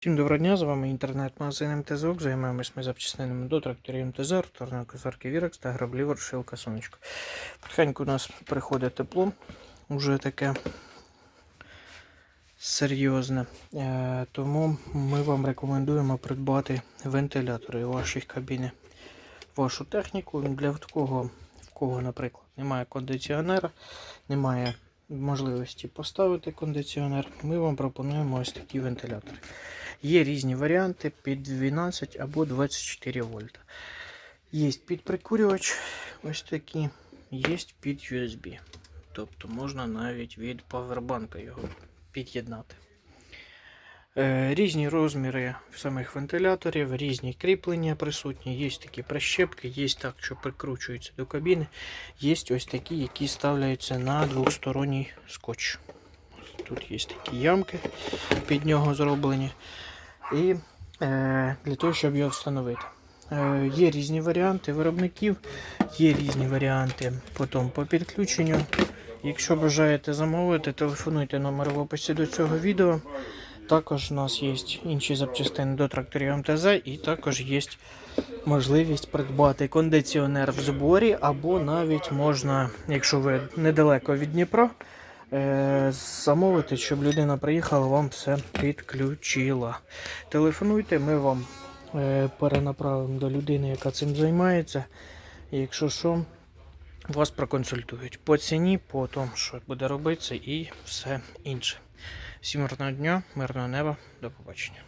Всім доброго дня, з вами інтернет-магазин МТЗОК. Займаємось ми запчасненими до тракторів МТЗ, роторної косарки Вірекс та граблі Воршилка Сонечко. Потихеньку у нас приходить тепло, вже таке серйозне. Е, тому ми вам рекомендуємо придбати вентилятори у вашій кабіні. Вашу техніку для такого, в кого, наприклад, немає кондиціонера, немає можливості поставити кондиціонер, ми вам пропонуємо ось такі вентилятори. Є різні варіанти під 12 або 24 вольта. Є під прикурювач, ось такі, є під USB. Тобто можна навіть від павербанка його під'єднати. Е, Різні розміри самих вентиляторів, різні кріплення присутні. Є такі прищепки, є так, що прикручуються до кабіни. Є ось такі, які ставляються на двосторонній скотч. Тут є такі ямки під нього зроблені. І е, для того, щоб його встановити. Е, є різні варіанти виробників, є різні варіанти потім по підключенню. Якщо бажаєте замовити, телефонуйте номер в описі до цього відео. Також у нас є інші запчастини до тракторів МТЗ, і також є можливість придбати кондиціонер в зборі, або навіть можна, якщо ви недалеко від Дніпра, е, замовити, щоб людина приїхала, вам все підключила. Телефонуйте, ми вам е, перенаправимо до людини, яка цим займається. Якщо що, вас проконсультують по ціні, по тому, що буде робитися, і все інше. Всім мирного дня, мирного неба, до побачення.